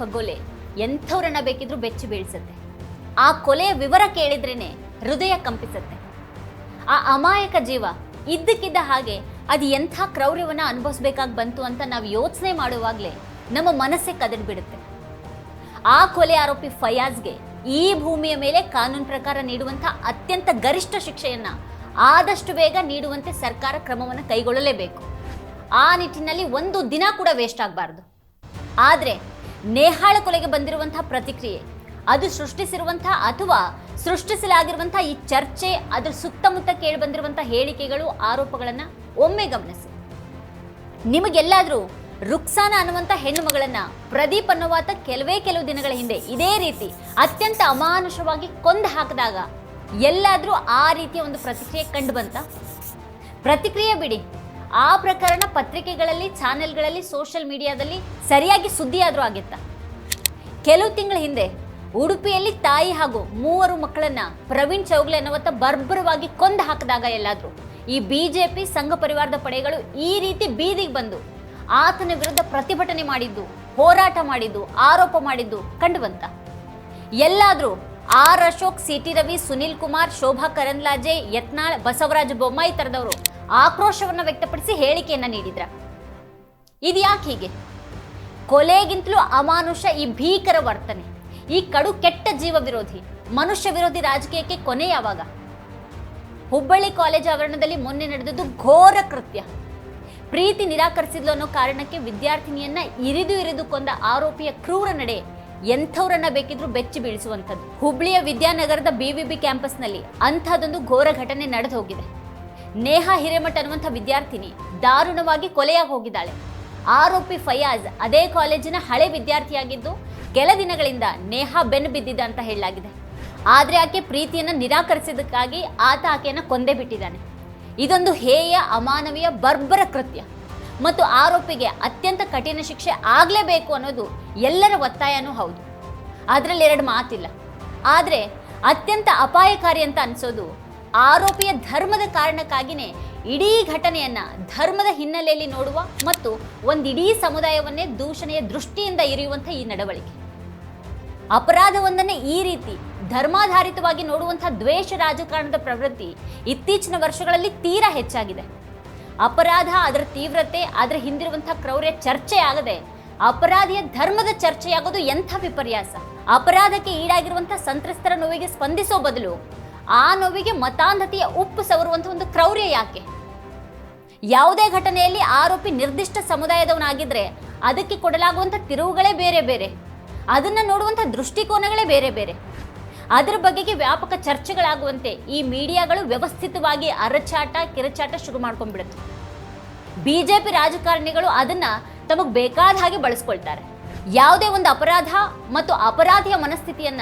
ಕಗ್ಗೊಲೆ ಎಂಥವ್ರನ್ನ ಬೇಕಿದ್ರೂ ಬೆಚ್ಚಿ ಬೀಳ್ಸತ್ತೆ. ಆ ಕೊಲೆಯ ವಿವರ ಕೇಳಿದ್ರೇನೆ ಹೃದಯ ಕಂಪಿಸತ್ತೆ. ಆ ಅಮಾಯಕ ಜೀವ ಇದ್ದಕ್ಕಿದ್ದ ಹಾಗೆ ಅದು ಎಂಥ ಕ್ರೌರ್ಯವನ್ನು ಅನುಭವಿಸ್ಬೇಕಾಗಿ ಬಂತು ಅಂತ ನಾವು ಯೋಚನೆ ಮಾಡುವಾಗಲೇ ನಮ್ಮ ಮನಸ್ಸೇ ಕದಡ್ ಬಿಡುತ್ತೆ ಆ ಕೊಲೆ ಆರೋಪಿ ಫಯಾಜ್ಗೆ ಈ ಭೂಮಿಯ ಮೇಲೆ ಕಾನೂನು ಪ್ರಕಾರ ನೀಡುವಂಥ ಅತ್ಯಂತ ಗರಿಷ್ಠ ಶಿಕ್ಷೆಯನ್ನ ಆದಷ್ಟು ಬೇಗ ನೀಡುವಂತೆ ಸರ್ಕಾರ ಕ್ರಮವನ್ನು ಕೈಗೊಳ್ಳಲೇಬೇಕು. ಆ ನಿಟ್ಟಿನಲ್ಲಿ ಒಂದು ದಿನ ಕೂಡ ವೇಸ್ಟ್ ಆಗಬಾರ್ದು. ಆದರೆ ನೇಹಾಳ ಕೊಲೆಗೆ ಬಂದಿರುವಂತಹ ಪ್ರತಿಕ್ರಿಯೆ, ಅದು ಸೃಷ್ಟಿಸಿರುವಂತಹ ಅಥವಾ ಸೃಷ್ಟಿಸಲಾಗಿರುವಂತಹ ಈ ಚರ್ಚೆ, ಅದರ ಸುತ್ತಮುತ್ತ ಕೇಳಿ ಬಂದಿರುವಂತಹ ಹೇಳಿಕೆಗಳು, ಆರೋಪಗಳನ್ನ ಒಮ್ಮೆ ಗಮನಿಸಿ. ನಿಮಗೆಲ್ಲಾದರೂ ರುಕ್ಸಾನ ಅನ್ನುವಂಥ ಹೆಣ್ಣು ಮಗಳನ್ನ ಪ್ರದೀಪ್ ಅನ್ನುವಾತ ಕೆಲವೇ ಕೆಲವು ದಿನಗಳ ಹಿಂದೆ ಇದೇ ರೀತಿ ಅತ್ಯಂತ ಅಮಾನುಷವಾಗಿ ಕೊಂದು ಹಾಕಿದಾಗ ಎಲ್ಲಾದರೂ ಆ ರೀತಿಯ ಒಂದು ಪ್ರತಿಕ್ರಿಯೆ ಕಂಡು ಬಂತ? ಪ್ರತಿಕ್ರಿಯೆ ಬಿಡಿ. ಆ ಪ್ರಕರಣ ಪತ್ರಿಕೆಗಳಲ್ಲಿ, ಚಾನೆಲ್ಗಳಲ್ಲಿ, ಸೋಷಿಯಲ್ ಮೀಡಿಯಾದಲ್ಲಿ ಸರಿಯಾಗಿ ಸುದ್ದಿಯಾದರೂ ಆಗಿತ್ತ? ಕೆಲವು ತಿಂಗಳ ಹಿಂದೆ ಉಡುಪಿಯಲ್ಲಿ ತಾಯಿ ಹಾಗೂ ಮೂವರು ಮಕ್ಕಳನ್ನ ಪ್ರವೀಣ್ ಚೌಗ್ಲೆ ಅನ್ನುವತ್ತ ಬರ್ಬರವಾಗಿ ಕೊಂದು ಹಾಕಿದಾಗ ಎಲ್ಲಾದರೂ ಈ ಬಿಜೆಪಿ ಸಂಘ ಪರಿವಾರದ ಪಡೆಗಳು ಈ ರೀತಿ ಬೀದಿಗೆ ಬಂದು ಆತನ ವಿರುದ್ಧ ಪ್ರತಿಭಟನೆ ಮಾಡಿದ್ದು, ಹೋರಾಟ ಮಾಡಿದ್ದು, ಆರೋಪ ಮಾಡಿದ್ದು ಕಂಡು ಬಂತ ಎಲ್ಲಾದರೂ R Ashok, C T Ravi, Sunil Kumar, Shobha Karandlaje, Yatnal, Basavaraja Bommai ತರದವರು ಆಕ್ರೋಶವನ್ನ ವ್ಯಕ್ತಪಡಿಸಿ ಹೇಳಿಕೆಯನ್ನು ನೀಡಿದ್ರ. ಇದು ಯಾಕೆ ಹೀಗೆ? ಕೊಲೆಗಿಂತಲೂ ಅಮಾನುಷ ಈ ಭೀಕರ ವರ್ತನೆ, ಈ ಕಡು ಕೆಟ್ಟ ಜೀವ ವಿರೋಧಿ, ಮನುಷ್ಯ ವಿರೋಧಿ ರಾಜಕೀಯಕ್ಕೆ ಕೊನೆ ಯಾವಾಗ? ಹುಬ್ಬಳ್ಳಿ ಕಾಲೇಜ್ ಆವರಣದಲ್ಲಿ ಮೊನ್ನೆ ನಡೆದದ್ದು ಘೋರ ಕೃತ್ಯ. ಪ್ರೀತಿ ನಿರಾಕರಿಸಿದ್ಲು ಅನ್ನೋ ಕಾರಣಕ್ಕೆ ವಿದ್ಯಾರ್ಥಿನಿಯನ್ನ ಇರಿದು ಇರಿದು ಕೊಂದ ಆರೋಪಿಯ ಕ್ರೂರ ನಡೆ ಎಂಥವ್ರನ್ನ ಬೇಕಿದ್ರೂ ಬೆಚ್ಚಿ ಬೀಳಿಸುವಂಥದ್ದು. ಹುಬ್ಳಿಯ ವಿದ್ಯಾನಗರದ ಬಿವಿಬಿ ಕ್ಯಾಂಪಸ್ನಲ್ಲಿ ಅಂಥದ್ದೊಂದು ಘೋರ ಘಟನೆ ನಡೆದು ಹೋಗಿದೆ. ನೇಹಾ ಹಿರೇಮಠ ಅನ್ನುವಂಥ ವಿದ್ಯಾರ್ಥಿನಿ ದಾರುಣವಾಗಿ ಕೊಲೆಯಾಗಿ ಹೋಗಿದ್ದಾಳೆ. ಆರೋಪಿ ಫಯಾಜ್ ಅದೇ ಕಾಲೇಜಿನ ಹಳೆ ವಿದ್ಯಾರ್ಥಿಯಾಗಿದ್ದು ಕೆಲ ದಿನಗಳಿಂದ ನೇಹಾ ಬೆನ್ನು ಬಿದ್ದಿದ್ದ ಅಂತ ಹೇಳಲಾಗಿದೆ. ಆದರೆ ಆಕೆ ಪ್ರೀತಿಯನ್ನು ನಿರಾಕರಿಸಿದ್ದಕ್ಕಾಗಿ ಆತ ಆಕೆಯನ್ನು ಕೊಂದೇ ಬಿಟ್ಟಿದ್ದಾನೆ. ಇದೊಂದು ಹೇಯ, ಅಮಾನವೀಯ, ಬರ್ಬರ ಕೃತ್ಯ. ಮತ್ತು ಆರೋಪಿಗೆ ಅತ್ಯಂತ ಕಠಿಣ ಶಿಕ್ಷೆ ಆಗಲೇಬೇಕು ಅನ್ನೋದು ಎಲ್ಲರ ಒತ್ತಾಯನೂ ಹೌದು. ಅದರಲ್ಲಿ ಎರಡು ಮಾತಿಲ್ಲ. ಆದರೆ ಅತ್ಯಂತ ಅಪಾಯಕಾರಿ ಅಂತ ಅನಿಸೋದು ಆರೋಪಿಯ ಧರ್ಮದ ಕಾರಣಕ್ಕಾಗಿಯೇ ಇಡೀ ಘಟನೆಯನ್ನ ಧರ್ಮದ ಹಿನ್ನೆಲೆಯಲ್ಲಿ ನೋಡುವ ಮತ್ತು ಒಂದಿಡೀ ಸಮುದಾಯವನ್ನೇ ದೂಷಣೆಯ ದೃಷ್ಟಿಯಿಂದ ಇರಿಯುವಂಥ ಈ ನಡವಳಿಕೆ. ಅಪರಾಧವೊಂದನ್ನೇ ಈ ರೀತಿ ಧರ್ಮಾಧಾರಿತವಾಗಿ ನೋಡುವಂಥ ದ್ವೇಷ ರಾಜಕಾರಣದ ಪ್ರವೃತ್ತಿ ಇತ್ತೀಚಿನ ವರ್ಷಗಳಲ್ಲಿ ತೀರಾ ಹೆಚ್ಚಾಗಿದೆ. ಅಪರಾಧ ಅದರ ತೀವ್ರತೆ, ಅದರ ಹಿಂದಿರುವಂಥ ಕ್ರೌರ್ಯ ಚರ್ಚೆಯಾಗದೆ ಅಪರಾಧಿಯ ಧರ್ಮದ ಚರ್ಚೆಯಾಗೋದು ಎಂಥ ವಿಪರ್ಯಾಸ? ಅಪರಾಧಕ್ಕೆ ಈಡಾಗಿರುವಂಥ ಸಂತ್ರಸ್ತರ ನೋವಿಗೆ ಸ್ಪಂದಿಸೋ ಬದಲು ಆ ನೋವಿಗೆ ಮತಾಂಧತೆಯ ಉಪ್ಪು ಸವರುವಂಥ ಒಂದು ಕ್ರೌರ್ಯ ಯಾಕೆ? ಯಾವುದೇ ಘಟನೆಯಲ್ಲಿ ಆರೋಪಿ ನಿರ್ದಿಷ್ಟ ಸಮುದಾಯದವನಾಗಿದ್ರೆ ಅದಕ್ಕೆ ಕೊಡಲಾಗುವಂಥ ತಿರುವುಗಳೇ ಬೇರೆ ಬೇರೆ. ಅದನ್ನ ನೋಡುವಂಥ ದೃಷ್ಟಿಕೋನಗಳೇ ಬೇರೆ ಬೇರೆ. ಅದರ ಬಗೆಗೆ ವ್ಯಾಪಕ ಚರ್ಚೆಗಳಾಗುವಂತೆ ಈ ಮೀಡಿಯಾಗಳು ವ್ಯವಸ್ಥಿತವಾಗಿ ಅರಚಾಟ, ಕಿರಚಾಟ ಶುರು ಮಾಡ್ಕೊಂಡ್ಬಿಡುತ್ತೆ. ಬಿಜೆಪಿ ರಾಜಕಾರಣಿಗಳು ಅದನ್ನ ತಮಗೆ ಬೇಕಾದ ಹಾಗೆ ಬಳಸ್ಕೊಳ್ತಾರೆ. ಯಾವುದೇ ಒಂದು ಅಪರಾಧ ಮತ್ತು ಅಪರಾಧಿಯ ಮನಸ್ಥಿತಿಯನ್ನ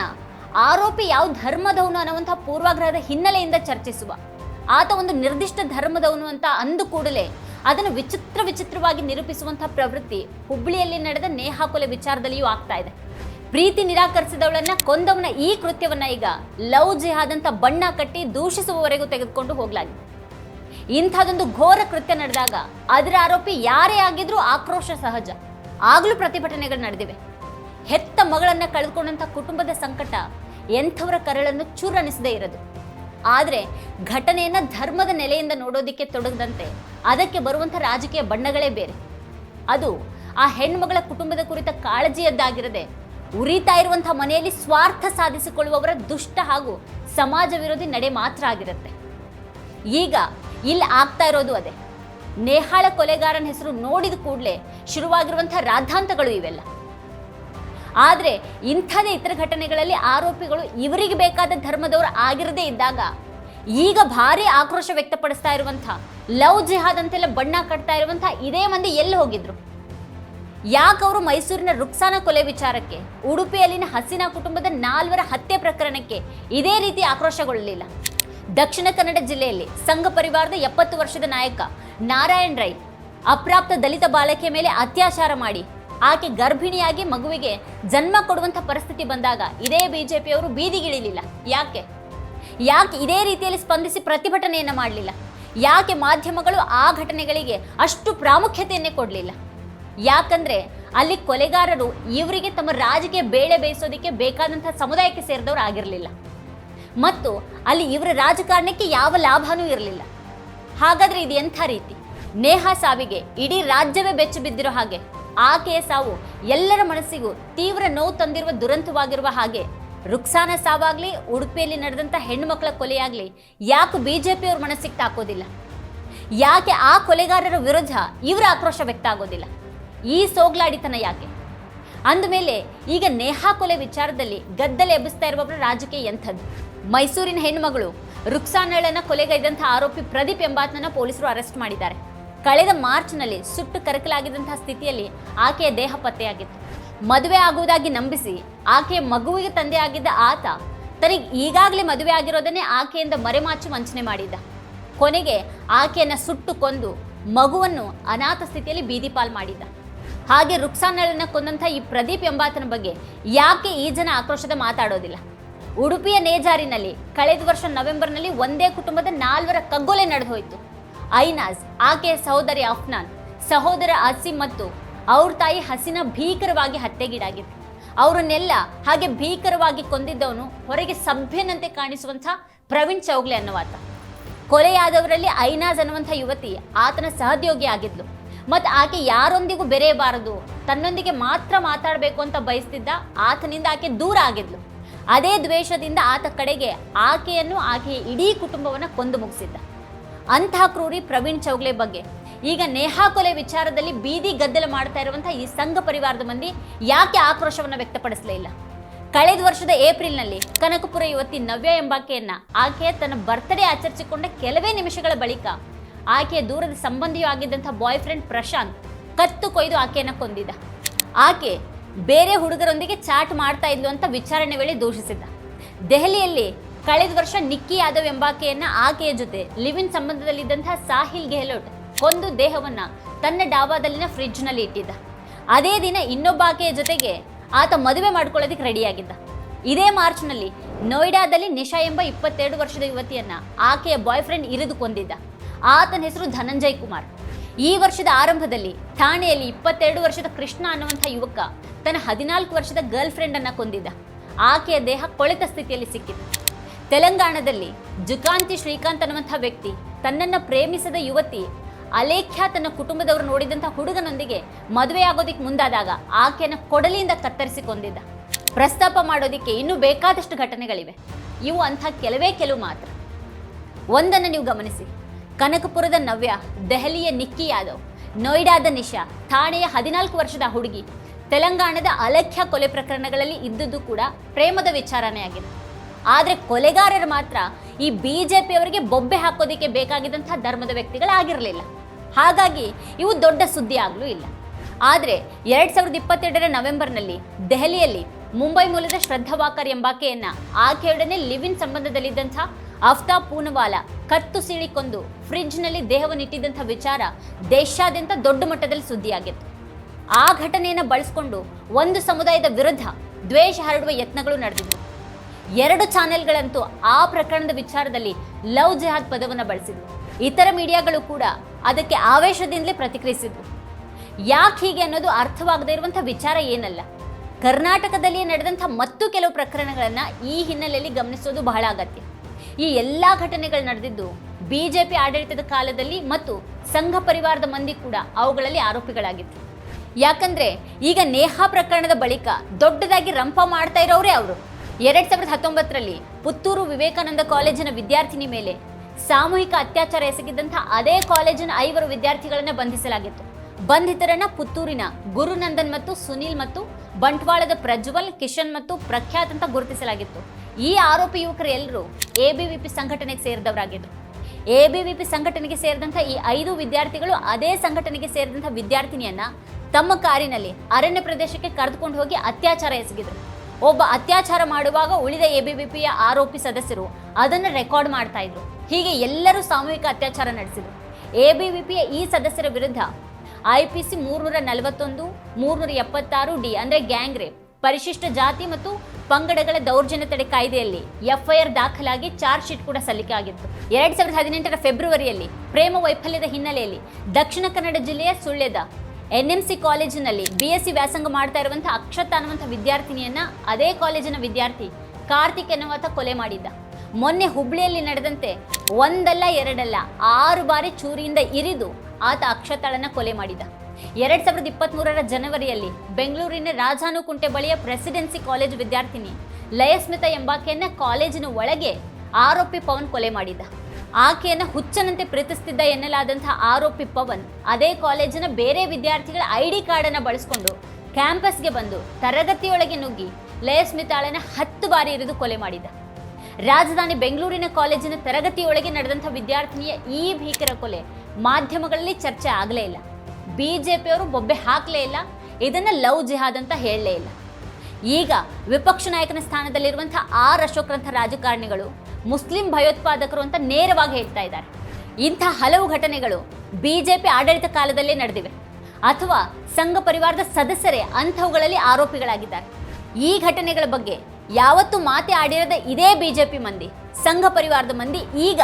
ಆರೋಪಿ ಯಾವ ಧರ್ಮದವನು ಅನ್ನುವಂಥ ಪೂರ್ವಾಗ್ರಹದ ಹಿನ್ನೆಲೆಯಿಂದ ಚರ್ಚಿಸುವ. ಆತ ಒಂದು ನಿರ್ದಿಷ್ಟ ಧರ್ಮದವನು ಅಂತ ಅಂದು ಕೂಡಲೇ ಅದನ್ನು ವಿಚಿತ್ರ ವಿಚಿತ್ರವಾಗಿ ನಿರೂಪಿಸುವಂಥ ಪ್ರವೃತ್ತಿ ಹುಬ್ಬಳ್ಳಿಯಲ್ಲಿ ನಡೆದ ನೇಹಾ ಕೊಲೆ ವಿಚಾರದಲ್ಲಿಯೂ ಆಗ್ತಾ ಇದೆ. ಪ್ರೀತಿ ನಿರಾಕರಿಸಿದವಳನ್ನ ಕೊಂದವನ ಈ ಕೃತ್ಯವನ್ನ ಈಗ ಲವ್ ಜಿಹಾದ್ ಅಂತ ಬಣ್ಣ ಕಟ್ಟಿ ದೂಷಿಸುವವರೆಗೂ ತೆಗೆದುಕೊಂಡು ಹೋಗ್ಲಾಗಿದೆ. ಇಂಥದೊಂದು ಘೋರ ಕೃತ್ಯ ನಡೆದಾಗ ಅದರ ಆರೋಪಿ ಯಾರೇ ಆಗಿದ್ರೂ ಆಕ್ರೋಶ ಸಹಜ. ಆಗಲೂ ಪ್ರತಿಭಟನೆಗಳು ನಡೆದಿವೆ. ಹೆತ್ತ ಮಗಳನ್ನ ಕಳೆದುಕೊಂಡಂಥ ಕುಟುಂಬದ ಸಂಕಟ ಎಂಥವರ ಕರಳನ್ನು ಚೂರನಿಸದೇ ಇರೋದು. ಆದರೆ ಘಟನೆಯನ್ನು ಧರ್ಮದ ನೆಲೆಯಿಂದ ನೋಡೋದಕ್ಕೆ ತೊಡಗದಂತೆ ಅದಕ್ಕೆ ಬರುವಂಥ ರಾಜಕೀಯ ಬಣ್ಣಗಳೇ ಬೇರೆ. ಅದು ಆ ಹೆಣ್ಮಗಳ ಕುಟುಂಬದ ಕುರಿತ ಕಾಳಜಿಯದ್ದಾಗಿರದೆ ಉರಿತಾ ಇರುವಂಥ ಮನೆಯಲ್ಲಿ ಸ್ವಾರ್ಥ ಸಾಧಿಸಿಕೊಳ್ಳುವವರ ದುಷ್ಟ ಹಾಗೂ ಸಮಾಜ ವಿರೋಧಿ ನಡೆ ಮಾತ್ರ ಆಗಿರುತ್ತೆ. ಈಗ ಇಲ್ಲಿ ಆಗ್ತಾ ಇರೋದು ಅದೇ. ನೇಹಾಳ ಕೊಲೆಗಾರನ ಹೆಸರು ನೋಡಿದ ಕೂಡಲೇ ಶುರುವಾಗಿರುವಂಥ ರಾದ್ಧಾಂತಗಳು ಇವೆಲ್ಲ. ಆದರೆ ಇಂಥದೇ ಇತರ ಘಟನೆಗಳಲ್ಲಿ ಆರೋಪಿಗಳು ಇವರಿಗೆ ಬೇಕಾದ ಧರ್ಮದವರು ಆಗಿರದೇ ಇದ್ದಾಗ ಈಗ ಭಾರಿ ಆಕ್ರೋಶ ವ್ಯಕ್ತಪಡಿಸ್ತಾ ಇರುವಂಥ ಲವ್ ಜಿಹಾದ್ ಅಂತೆಲ್ಲ ಬಣ್ಣ ಕಟ್ತಾ ಇರುವಂಥ ಇದೇ ಮಂದಿ ಎಲ್ಲಿ ಹೋಗಿದ್ರು? ಯಾಕೆ ಅವರು ಮೈಸೂರಿನ ರುಕ್ಸಾನ ಕೊಲೆ ವಿಚಾರಕ್ಕೆ, ಉಡುಪಿಯಲ್ಲಿನ ಹಸೀನಾ ಕುಟುಂಬದ ನಾಲ್ವರ ಹತ್ಯೆ ಪ್ರಕರಣಕ್ಕೆ ಇದೇ ರೀತಿ ಆಕ್ರೋಶಗೊಳ್ಳಲಿಲ್ಲ? ದಕ್ಷಿಣ ಕನ್ನಡ ಜಿಲ್ಲೆಯಲ್ಲಿ ಸಂಘ ಪರಿವಾರದ ಎಪ್ಪತ್ತು ವರ್ಷದ ನಾಯಕ ನಾರಾಯಣ್ ರೈ ಅಪ್ರಾಪ್ತ ದಲಿತ ಬಾಲಕಿಯ ಮೇಲೆ ಅತ್ಯಾಚಾರ ಮಾಡಿ ಆಕೆ ಗರ್ಭಿಣಿಯಾಗಿ ಮಗುವಿಗೆ ಜನ್ಮ ಕೊಡುವಂಥ ಪರಿಸ್ಥಿತಿ ಬಂದಾಗ ಇದೇ ಬಿಜೆಪಿಯವರು ಬೀದಿಗಿಳಿಲಿಲ್ಲ. ಯಾಕೆ? ಯಾಕೆ ಇದೇ ರೀತಿಯಲ್ಲಿ ಸ್ಪಂದಿಸಿ ಪ್ರತಿಭಟನೆಯನ್ನು ಮಾಡಲಿಲ್ಲ? ಯಾಕೆ ಮಾಧ್ಯಮಗಳು ಆ ಘಟನೆಗಳಿಗೆ ಅಷ್ಟು ಪ್ರಾಮುಖ್ಯತೆಯನ್ನೇ ಕೊಡಲಿಲ್ಲ? ಯಾಕಂದ್ರೆ ಅಲ್ಲಿ ಕೊಲೆಗಾರರು ಇವರಿಗೆ ತಮ್ಮ ರಾಜಕೀಯ ಬೇಳೆ ಬೇಯಿಸೋದಕ್ಕೆ ಬೇಕಾದಂಥ ಸಮುದಾಯಕ್ಕೆ ಸೇರಿದವರು ಆಗಿರಲಿಲ್ಲ. ಮತ್ತು ಅಲ್ಲಿ ಇವರ ರಾಜಕಾರಣಕ್ಕೆ ಯಾವ ಲಾಭನೂ ಇರಲಿಲ್ಲ. ಹಾಗಾದ್ರೆ ಇದು ಎಂಥ ರೀತಿ? ನೇಹಾ ಸಾವಿಗೆ ಇಡೀ ರಾಜ್ಯವೇ ಬೆಚ್ಚು ಬಿದ್ದಿರೋ ಹಾಗೆ. ಆಕೆಯ ಸಾವು ಎಲ್ಲರ ಮನಸ್ಸಿಗೂ ತೀವ್ರ ನೋವು ತಂದಿರುವ ದುರಂತವಾಗಿರುವ ಹಾಗೆ. ರುಕ್ಸಾನ ಸಾವಾಗ್ಲಿ, ಉಡುಪಿಯಲ್ಲಿ ನಡೆದಂಥ ಹೆಣ್ಣುಮಕ್ಕಳ ಕೊಲೆಯಾಗ್ಲಿ ಯಾಕೆ ಬಿ ಜೆ ಪಿಯವ್ರ ಮನಸ್ಸಿಗೆ ತಾಕೋದಿಲ್ಲ? ಯಾಕೆ ಆ ಕೊಲೆಗಾರರ ವಿರುದ್ಧ ಇವರ ಆಕ್ರೋಶ ವ್ಯಕ್ತ ಆಗೋದಿಲ್ಲ? ಈ ಸೋಗ್ಲಾಡಿತನ ಯಾಕೆ? ಅಂದಮೇಲೆ ಈಗ ನೇಹಾ ಕೊಲೆ ವಿಚಾರದಲ್ಲಿ ಗದ್ದಲೆ ಎಬ್ಬಿಸ್ತಾ ಇರುವವರ ರಾಜಕೀಯ ಎಂಥದ್ದು? ಮೈಸೂರಿನ ಹೆಣ್ಣುಮಗಳು ರುಕ್ಸಾನಳನ್ನ ಕೊಲೆಗೈದಂಥ ಆರೋಪಿ ಪ್ರದೀಪ್ ಎಂಬಾತನನ್ನ ಪೊಲೀಸರು ಅರೆಸ್ಟ್ ಮಾಡಿದ್ದಾರೆ. ಕಳೆದ ಮಾರ್ಚ್ನಲ್ಲಿ ಸುಟ್ಟು ಕರಕಲಾಗಿದ್ದಂತಹ ಸ್ಥಿತಿಯಲ್ಲಿ ಆಕೆಯ ದೇಹ ಪತ್ತೆಯಾಗಿತ್ತು. ಮದುವೆ ಆಗುವುದಾಗಿ ನಂಬಿಸಿ ಆಕೆಯ ಮಗುವಿಗೆ ತಂದೆಯಾಗಿದ್ದ ಆತ ತನಗೆ ಈಗಾಗಲೇ ಮದುವೆ ಆಗಿರೋದನ್ನೇ ಆಕೆಯಿಂದ ಮರೆಮಾಚಿ ವಂಚನೆ ಮಾಡಿದ್ದ. ಕೊನೆಗೆ ಆಕೆಯನ್ನು ಸುಟ್ಟು ಕೊಂದು ಮಗುವನ್ನು ಅನಾಥ ಸ್ಥಿತಿಯಲ್ಲಿ ಬೀದಿಪಾಲ್ ಮಾಡಿದ್ದ. ಹಾಗೆ ರುಕ್ಸಾನಳನ್ನ ಕೊಂದಂಥ ಈ ಪ್ರದೀಪ್ ಎಂಬಾತನ ಬಗ್ಗೆ ಯಾಕೆ ಈ ಜನ ಆಕ್ರೋಶದ ಮಾತಾಡೋದಿಲ್ಲ? ಉಡುಪಿಯ ನೇಜಾರಿನಲ್ಲಿ ಕಳೆದ ವರ್ಷ ನವೆಂಬರ್ನಲ್ಲಿ ಒಂದೇ ಕುಟುಂಬದ ನಾಲ್ವರ ಕಗ್ಗೊಲೆ ನಡೆದು ಹೋಯಿತು ಐನಾಜ್ ಆಕೆಯ ಸಹೋದರಿ ಅಫ್ನಾನ್, ಸಹೋದರ ಅಸಿಂ ಮತ್ತು ಅವ್ರ ತಾಯಿ ಹಸಿನ ಭೀಕರವಾಗಿ ಹತ್ಯೆಗೀಡಾಗಿತ್ತು ಅವರನ್ನೆಲ್ಲ ಹಾಗೆ ಭೀಕರವಾಗಿ ಕೊಂದಿದ್ದವನು ಹೊರಗೆ ಸಭ್ಯನಂತೆ ಕಾಣಿಸುವಂಥ ಪ್ರವೀಣ್ ಚೌಗ್ಲೆ ಅನ್ನುವಾತ. ಕೊಲೆಯಾದವರಲ್ಲಿ ಐನಾಜ್ ಅನ್ನುವಂಥ ಯುವತಿ ಆತನ ಸಹೋದ್ಯೋಗಿ ಆಗಿದ್ಲು. ಮತ್ತು ಆಕೆ ಯಾರೊಂದಿಗೂ ಬೆರೆಯಬಾರದು, ತನ್ನೊಂದಿಗೆ ಮಾತ್ರ ಮಾತಾಡಬೇಕು ಅಂತ ಬಯಸ್ತಿದ್ದ ಆತನಿಂದ ಆಕೆ ದೂರ ಆಗಿದ್ಲು. ಅದೇ ದ್ವೇಷದಿಂದ ಆತ ಕಡೆಗೆ ಆಕೆಯನ್ನು ಆಕೆಯ ಇಡೀ ಕುಟುಂಬವನ್ನು ಕೊಂದು ಮುಗಿಸಿದ್ದ. ಅಂತಹ ಕ್ರೂರಿ ಪ್ರವೀಣ್ ಚೌಗ್ಲೆ ಬಗ್ಗೆ. ಈಗ ನೇಹಾ ಕೊಲೆ ವಿಚಾರದಲ್ಲಿ ಬೀದಿ ಗದ್ದಲ ಮಾಡ್ತಾ ಇರುವಂತಹ ಈ ಸಂಘ ಪರಿವಾರದ ಮಂದಿ ಯಾಕೆ ಆಕ್ರೋಶವನ್ನು ವ್ಯಕ್ತಪಡಿಸಲೇ ಇಲ್ಲ? ಕಳೆದ ವರ್ಷದ ಏಪ್ರಿಲ್ನಲ್ಲಿ ಕನಕಪುರ ಯುವತಿ ನವ್ಯ ಎಂಬಾಕೆಯನ್ನ ಆಕೆ ತನ್ನ ಬರ್ತ್ಡೇ ಆಚರಿಸಿಕೊಂಡ ಕೆಲವೇ ನಿಮಿಷಗಳ ಬಳಿಕ ಆಕೆಯ ದೂರದ ಸಂಬಂಧಿಯೂ ಆಗಿದ್ದಂಥ ಬಾಯ್ ಫ್ರೆಂಡ್ ಪ್ರಶಾಂತ್ ಕತ್ತು ಕೊಯ್ದು ಆಕೆಯನ್ನು ಕೊಂದಿದ್ದ. ಆಕೆ ಬೇರೆ ಹುಡುಗರೊಂದಿಗೆ ಚಾಟ್ ಮಾಡ್ತಾ ಇದ್ಲು ಅಂತ ವಿಚಾರಣೆ ವೇಳೆ ದೂಷಿಸಿದ್ದ. ದೆಹಲಿಯಲ್ಲಿ ಕಳೆದ ವರ್ಷ ನಿಕ್ಕಿ ಯಾದವ್ ಎಂಬಾಕೆಯನ್ನ ಆಕೆಯ ಜೊತೆ ಲಿವಿನ್ ಸಂಬಂಧದಲ್ಲಿದ್ದಂತಹ ಸಾಹಿಲ್ ಗೆಹ್ಲೋಟ್ ಕೊಂದು ದೇಹವನ್ನ ತನ್ನ ಡಾಬಾದಲ್ಲಿನ ಫ್ರಿಡ್ಜ್ನಲ್ಲಿ ಇಟ್ಟಿದ್ದ. ಅದೇ ದಿನ ಇನ್ನೊಬ್ಬ ಆಕೆಯ ಜೊತೆಗೆ ಆತ ಮದುವೆ ಮಾಡ್ಕೊಳ್ಳೋದಕ್ಕೆ ರೆಡಿಯಾಗಿದ್ದ. ಇದೇ ಮಾರ್ಚ್ನಲ್ಲಿ ನೋಯ್ಡಾದಲ್ಲಿ ನಿಶಾ ಎಂಬ ಇಪ್ಪತ್ತೆರಡು ವರ್ಷದ ಯುವತಿಯನ್ನ ಆಕೆಯ ಬಾಯ್ ಫ್ರೆಂಡ್ ಇರಿದು ಕೊಂದಿದ್ದ ಆತನ ಹೆಸರು ಧನಂಜಯ್ ಕುಮಾರ್. ಈ ವರ್ಷದ ಆರಂಭದಲ್ಲಿ ಠಾಣೆಯಲ್ಲಿ ಇಪ್ಪತ್ತೆರಡು ವರ್ಷದ ಕೃಷ್ಣ ಅನ್ನುವಂಥ ಯುವಕ ತನ್ನ ಹದಿನಾಲ್ಕು ವರ್ಷದ ಗರ್ಲ್ ಫ್ರೆಂಡ್ ಅನ್ನ ಕೊಂದಿದ್ದ. ಆಕೆಯ ದೇಹ ಕೊಳೆತ ಸ್ಥಿತಿಯಲ್ಲಿ ಸಿಕ್ಕಿತು ತೆಲಂಗಾಣದಲ್ಲಿ ಜುಕಾಂತಿ ಶ್ರೀಕಾಂತ್ ಅನ್ನುವಂಥ ವ್ಯಕ್ತಿ ತನ್ನನ್ನ ಪ್ರೇಮಿಸಿದ ಯುವತಿ ಅಲೇಖ್ಯ ತನ್ನ ಕುಟುಂಬದವರು ನೋಡಿದಂಥ ಹುಡುಗನೊಂದಿಗೆ ಮದುವೆಯಾಗೋದಿಕ್ಕೆ ಮುಂದಾದಾಗ ಆಕೆಯನ್ನು ಕೊಡಲಿಯಿಂದ ಕತ್ತರಿಸಿಕೊಂಡಿದ್ದ. ಪ್ರಸ್ತಾಪ ಮಾಡೋದಿಕ್ಕೆ ಇನ್ನೂ ಬೇಕಾದಷ್ಟು ಘಟನೆಗಳಿವೆ. ಇವು ಅಂಥ ಕೆಲವೇ ಕೆಲವು ಮಾತ್ರ. ಒಂದನ್ನು ನೀವು ಗಮನಿಸಿ. ಕನಕಪುರದ ನವ್ಯ, ದೆಹಲಿಯ ನಿಕ್ಕಿ ಯಾದವ್, ನೋಯ್ಡಾದ ನಿಶಾ, ಠಾಣೆಯ ಹದಿನಾಲ್ಕು ವರ್ಷದ ಹುಡುಗಿ, ತೆಲಂಗಾಣದ ಅಲಖ್ಯ ಕೊಲೆ ಪ್ರಕರಣಗಳಲ್ಲಿ ಇದ್ದದ್ದು ಕೂಡ ಪ್ರೇಮದ ವಿಚಾರನೇ ಆದರೆ ಕೊಲೆಗಾರರು ಮಾತ್ರ ಈ ಬಿ ಜೆ ಪಿಯವರಿಗೆ ಬೊಬ್ಬೆ ಹಾಕೋದಕ್ಕೆ ಬೇಕಾಗಿದ್ದಂಥ ಧರ್ಮದ ವ್ಯಕ್ತಿಗಳಾಗಿರಲಿಲ್ಲ. ಹಾಗಾಗಿ ಇವು ದೊಡ್ಡ ಸುದ್ದಿ ಆಗಲೂ ಇಲ್ಲ. ಆದರೆ ಎರಡು ಸಾವಿರದ ಇಪ್ಪತ್ತೆರಡರ ನವೆಂಬರ್ನಲ್ಲಿ ದೆಹಲಿಯಲ್ಲಿ ಮುಂಬೈ ಮೂಲದ ಶ್ರದ್ಧಾ ವಾಕರ್ ಎಂಬಾಕೆಯನ್ನು ಆಕೆಯೊಡನೆ ಲಿವಿನ್ ಸಂಬಂಧದಲ್ಲಿದ್ದಂಥ ಅಫ್ತಾಬ್ ಪೂನವಾಲ ಕತ್ತು ಸೀಳಿಕೊಂದು ಫ್ರಿಡ್ಜ್ನಲ್ಲಿ ದೇಹವನ್ನಿಟ್ಟಿದ್ದಂಥ ವಿಚಾರ ದೇಶಾದ್ಯಂತ ದೊಡ್ಡ ಮಟ್ಟದಲ್ಲಿ ಸುದ್ದಿಯಾಗಿತ್ತು. ಆ ಘಟನೆಯನ್ನು ಬಳಸಿಕೊಂಡು ಒಂದು ಸಮುದಾಯದ ವಿರುದ್ಧ ದ್ವೇಷ ಹರಡುವ ಯತ್ನಗಳು ನಡೆದಿದ್ವು. ಎರಡು ಚಾನೆಲ್ಗಳಂತೂ ಆ ಪ್ರಕರಣದ ವಿಚಾರದಲ್ಲಿ ಲವ್ ಜೆಹಾದ್ ಪದವನ್ನು ಬಳಸಿದ್ವು. ಇತರ ಮೀಡಿಯಾಗಳು ಕೂಡ ಅದಕ್ಕೆ ಆವೇಶದಿಂದಲೇ ಪ್ರತಿಕ್ರಿಯಿಸಿದ್ರು ಯಾಕೆ ಹೀಗೆ ಅನ್ನೋದು ಅರ್ಥವಾಗದೇ ಇರುವಂಥ ವಿಚಾರ ಏನಲ್ಲ. ಕರ್ನಾಟಕದಲ್ಲಿ ನಡೆದಂಥ ಮತ್ತು ಕೆಲವು ಪ್ರಕರಣಗಳನ್ನು ಈ ಹಿನ್ನೆಲೆಯಲ್ಲಿ ಗಮನಿಸೋದು ಬಹಳ ಅಗತ್ಯ. ಈ ಎಲ್ಲ ಘಟನೆಗಳು ನಡೆದಿದ್ದು ಬಿ ಜೆ ಪಿ ಆಡಳಿತದ ಕಾಲದಲ್ಲಿ ಮತ್ತು ಸಂಘ ಪರಿವಾರದ ಮಂದಿ ಕೂಡ ಅವುಗಳಲ್ಲಿ ಆರೋಪಿಗಳಾಗಿತ್ತು ಯಾಕಂದ್ರೆ ಈಗ ನೇಹಾ ಪ್ರಕರಣದ ಬಳಿಕ ದೊಡ್ಡದಾಗಿ ರಂಪ ಮಾಡ್ತಾ ಇರೋರೇ ಅವರು. ಎರಡ್ ಸಾವಿರದ ಹತ್ತೊಂಬತ್ತರಲ್ಲಿ ಪುತ್ತೂರು ವಿವೇಕಾನಂದ ಕಾಲೇಜಿನ ವಿದ್ಯಾರ್ಥಿನಿ ಮೇಲೆ ಸಾಮೂಹಿಕ ಅತ್ಯಾಚಾರ ಎಸಗಿದ್ದಂಥ ಅದೇ ಕಾಲೇಜಿನ ಐವರು ವಿದ್ಯಾರ್ಥಿಗಳನ್ನು ಬಂಧಿಸಲಾಗಿತ್ತು. ಬಂಧಿತರನ್ನ ಪುತ್ತೂರಿನ ಗುರುನಂದನ್ ಮತ್ತು ಸುನೀಲ್ ಮತ್ತು ಬಂಟ್ವಾಳದ ಪ್ರಜ್ವಲ್, ಕಿಶನ್ ಮತ್ತು ಪ್ರಖ್ಯಾತ್ ಅಂತ ಗುರುತಿಸಲಾಗಿತ್ತು. ಈ ಆರೋಪಿ ಯುವಕರು ಎಲ್ಲರೂ ಪಿ ಸಂಘಟನೆಗೆ ಸೇರಿದವರಾಗಿದ್ದರು ಪಿ ಸಂಘಟನೆಗೆ ಸೇರಿದಂಥ ಈ ಐದು ವಿದ್ಯಾರ್ಥಿಗಳು ಅದೇ ಸಂಘಟನೆಗೆ ಸೇರಿದಂಥ ವಿದ್ಯಾರ್ಥಿನಿಯನ್ನ ತಮ್ಮ ಕಾರಿನಲ್ಲಿ ಅರಣ್ಯ ಪ್ರದೇಶಕ್ಕೆ ಕರೆದುಕೊಂಡು ಹೋಗಿ ಅತ್ಯಾಚಾರ ಎಸಗಿದ್ರು. ಒಬ್ಬ ಅತ್ಯಾಚಾರ ಮಾಡುವಾಗ ಉಳಿದ ಎ ಬಿ ವಿ ಪಿಯ ಆರೋಪಿ ಸದಸ್ಯರು ಅದನ್ನು ರೆಕಾರ್ಡ್ ಮಾಡ್ತಾ ಇದ್ರು. ಹೀಗೆ ಎಲ್ಲರೂ ಸಾಮೂಹಿಕ ಅತ್ಯಾಚಾರ ನಡೆಸಿದ್ರು. ಪಿಯ ಈ ಸದಸ್ಯರ ವಿರುದ್ಧ ಐಪಿಸಿ ಮೂರ್ನೂರ ನಲವತ್ತೊಂದು ಮೂರ್ನೂರ ಎಪ್ಪತ್ತಾರು ಡಿ ಅಂದರೆ ಗ್ಯಾಂಗ್ ರೇಪ್, ಪರಿಶಿಷ್ಟ ಜಾತಿ ಮತ್ತು ಪಂಗಡಗಳ ದೌರ್ಜನ್ಯ ತಡೆ ಕಾಯ್ದೆಯಲ್ಲಿ ಎಫ್ಐಆರ್ ದಾಖಲಾಗಿ ಚಾರ್ಜ್ ಶೀಟ್ ಕೂಡ ಸಲ್ಲಿಕೆ ಆಗಿತ್ತು. ಎರಡ್ ಸಾವಿರದ ಹದಿನೆಂಟರ ಫೆಬ್ರವರಿಯಲ್ಲಿ ಪ್ರೇಮ ವೈಫಲ್ಯದ ಹಿನ್ನೆಲೆಯಲ್ಲಿ ದಕ್ಷಿಣ ಕನ್ನಡ ಜಿಲ್ಲೆಯ ಸುಳ್ಯದ ಎನ್ ಎಂ ಸಿ ಕಾಲೇಜಿನಲ್ಲಿ ಬಿ ಎಸ್ ಸಿ ವ್ಯಾಸಂಗ ಮಾಡ್ತಾ ಇರುವಂಥ ಅಕ್ಷತಾ ಅನ್ನುವಂಥ ವಿದ್ಯಾರ್ಥಿನಿಯನ್ನ ಅದೇ ಕಾಲೇಜಿನ ವಿದ್ಯಾರ್ಥಿ ಕಾರ್ತಿಕ್ ಎನ್ನುವಂಥ ಕೊಲೆ ಮಾಡಿದ್ದ. ಮೊನ್ನೆ ಹುಬ್ಳಿಯಲ್ಲಿ ನಡೆದಂತೆ ಒಂದಲ್ಲ, ಎರಡಲ್ಲ, ಆರು ಬಾರಿ ಚೂರಿಯಿಂದ ಇರಿದು ಆತ ಅಕ್ಷತಾಳನ್ನು ಕೊಲೆ ಮಾಡಿದ ಎರಡ್ ಸಾವಿರದ ಇಪ್ಪತ್ತ್ಮೂರರ ಜನವರಿಯಲ್ಲಿ ಬೆಂಗಳೂರಿನ ರಾಜಾನುಕುಂಟೆ ಬಳಿಯ ಪ್ರೆಸಿಡೆನ್ಸಿ ಕಾಲೇಜ್ ವಿದ್ಯಾರ್ಥಿನಿ ಲಯಸ್ಮಿತಾ ಎಂಬಾಕೆಯನ್ನ ಕಾಲೇಜಿನ ಒಳಗೆ ಆರೋಪಿ ಪವನ್ ಕೊಲೆ ಮಾಡಿದ್ದ. ಆಕೆಯನ್ನ ಹುಚ್ಚನಂತೆ ಪ್ರೀತಿಸ್ತಿದ್ದ ಎನ್ನಲಾದಂತಹ ಆರೋಪಿ ಪವನ್ ಅದೇ ಕಾಲೇಜಿನ ಬೇರೆ ವಿದ್ಯಾರ್ಥಿಗಳ ಐ ಡಿ ಕಾರ್ಡನ್ನು ಬಳಸ್ಕೊಂಡು ಕ್ಯಾಂಪಸ್ಗೆ ಬಂದು ತರಗತಿಯೊಳಗೆ ನುಗ್ಗಿ ಲಯಸ್ಮಿತಾಳನ್ನ ಹತ್ತು ಬಾರಿ ಇರಿದು ಕೊಲೆ ಮಾಡಿದ. ರಾಜಧಾನಿ ಬೆಂಗಳೂರಿನ ಕಾಲೇಜಿನ ತರಗತಿಯೊಳಗೆ ನಡೆದಂಥ ವಿದ್ಯಾರ್ಥಿನಿಯ ಈ ಭೀಕರ ಕೊಲೆ ಮಾಧ್ಯಮಗಳಲ್ಲಿ ಚರ್ಚೆ ಆಗಲೇ ಇಲ್ಲ. ಬಿಜೆಪಿಯವರು ಬೊಬ್ಬೆ ಹಾಕಲೇ ಇಲ್ಲ, ಇದನ್ನು ಲವ್ ಜಿಹಾದ್ ಅಂತ ಹೇಳಲೇ ಇಲ್ಲ. ಈಗ ವಿಪಕ್ಷ ನಾಯಕನ ಸ್ಥಾನದಲ್ಲಿರುವಂಥ ಆರ್ ಅಶೋಕ್ರಂಥ ರಾಜಕಾರಣಿಗಳು ಮುಸ್ಲಿಂ ಭಯೋತ್ಪಾದಕರು ಅಂತ ನೇರವಾಗಿ ಹೇಳ್ತಾ ಇದ್ದಾರೆ. ಇಂಥ ಹಲವು ಘಟನೆಗಳು ಬಿಜೆಪಿ ಆಡಳಿತ ಕಾಲದಲ್ಲೇ ನಡೆದಿವೆ. ಅಥವಾ ಸಂಘ ಪರಿವಾರದ ಸದಸ್ಯರೇ ಅಂಥವುಗಳಲ್ಲಿ ಆರೋಪಿಗಳಾಗಿದ್ದಾರೆ. ಈ ಘಟನೆಗಳ ಬಗ್ಗೆ ಯಾವತ್ತೂ ಮಾತೆ ಆಡಿರದ ಇದೇ ಬಿಜೆಪಿ ಮಂದಿ, ಸಂಘ ಪರಿವಾರದ ಮಂದಿ ಈಗ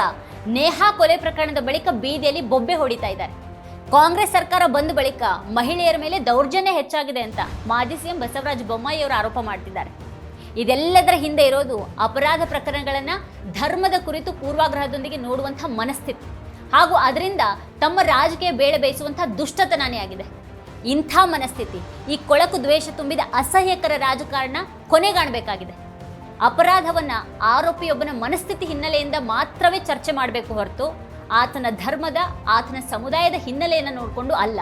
ನೇಹಾ ಕೊಲೆ ಪ್ರಕರಣದ ಬಳಿಕ ಬೀದಿಯಲ್ಲಿ ಬೊಬ್ಬೆ ಹೊಡಿತಾ ಇದ್ದಾರೆ. ಕಾಂಗ್ರೆಸ್ ಸರ್ಕಾರ ಬಂದ ಬಳಿಕ ಮಹಿಳೆಯರ ಮೇಲೆ ದೌರ್ಜನ್ಯ ಹೆಚ್ಚಾಗಿದೆ ಅಂತ ಮಾಜಿ ಸಿಎಂ ಬಸವರಾಜ ಬೊಮ್ಮಾಯಿ ಅವರು ಆರೋಪ ಮಾಡ್ತಿದ್ದಾರೆ. ಇದೆಲ್ಲದರ ಹಿಂದೆ ಇರೋದು ಅಪರಾಧ ಪ್ರಕರಣಗಳನ್ನು ಧರ್ಮದ ಕುರಿತು ಪೂರ್ವಾಗ್ರಹದೊಂದಿಗೆ ನೋಡುವಂಥ ಮನಸ್ಥಿತಿ. ಹಾಗೂ ಅದರಿಂದ ತಮ್ಮ ರಾಜಕೀಯ ಬೇಳೆ ಬೇಯಿಸುವಂಥ ದುಷ್ಟತನಾನೇ ಆಗಿದೆ. ಇಂಥ ಮನಸ್ಥಿತಿ, ಈ ಕೊಳಕು ದ್ವೇಷ ತುಂಬಿದ ಅಸಹ್ಯಕರ ರಾಜಕಾರಣ ಕೊನೆಗಾಣಬೇಕಾಗಿದೆ ಅಪರಾಧವನ್ನು ಆರೋಪಿಯೊಬ್ಬನ ಮನಸ್ಥಿತಿ ಹಿನ್ನೆಲೆಯಿಂದ ಮಾತ್ರವೇ ಚರ್ಚೆ ಮಾಡಬೇಕು ಹೊರತು ಆತನ ಧರ್ಮದ, ಆತನ ಸಮುದಾಯದ ಹಿನ್ನೆಲೆಯನ್ನು ನೋಡಿಕೊಂಡು ಅಲ್ಲ.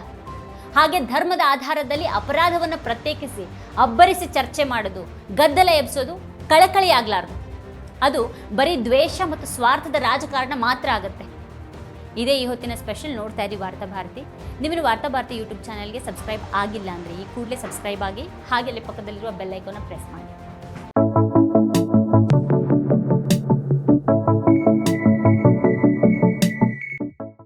ಹಾಗೆ ಧರ್ಮದ ಆಧಾರದಲ್ಲಿ ಅಪರಾಧವನ್ನು ಪ್ರತ್ಯೇಕಿಸಿ ಅಬ್ಬರಿಸಿ ಚರ್ಚೆ ಮಾಡೋದು, ಗದ್ದಲ ಎಬ್ಸೋದು ಕಳಕಳಿ ಆಗ್ಲಾರ್ದು ಅದು ಬರೀ ದ್ವೇಷ ಮತ್ತು ಸ್ವಾರ್ಥದ ರಾಜಕಾರಣ ಮಾತ್ರ ಆಗುತ್ತೆ. ಇದೇ ಈ ಹೊತ್ತಿನ ಸ್ಪೆಷಲ್ ನೋಡ್ತಾ ಇದ್ದೀವಿ ವಾರ್ತಾ ಭಾರತಿ. ವಾರ್ತಾಭಾರತಿ ವಾರ್ತಾ ಭಾರತಿ ಯೂಟ್ಯೂಬ್ ಚಾನಲ್ಗೆ ಸಬ್ಸ್ಕ್ರೈಬ್ ಆಗಿಲ್ಲ ಅಂದರೆ ಈ ಕೂಡಲೇ ಸಬ್ಸ್ಕ್ರೈಬ್ ಆಗಿ ಹಾಗೆ ಅಲ್ಲಿ ಪಕ್ಕದಲ್ಲಿರುವ ಬೆಲ್ಲೈಕನ್ನು ಪ್ರೆಸ್ ಮಾಡಿ.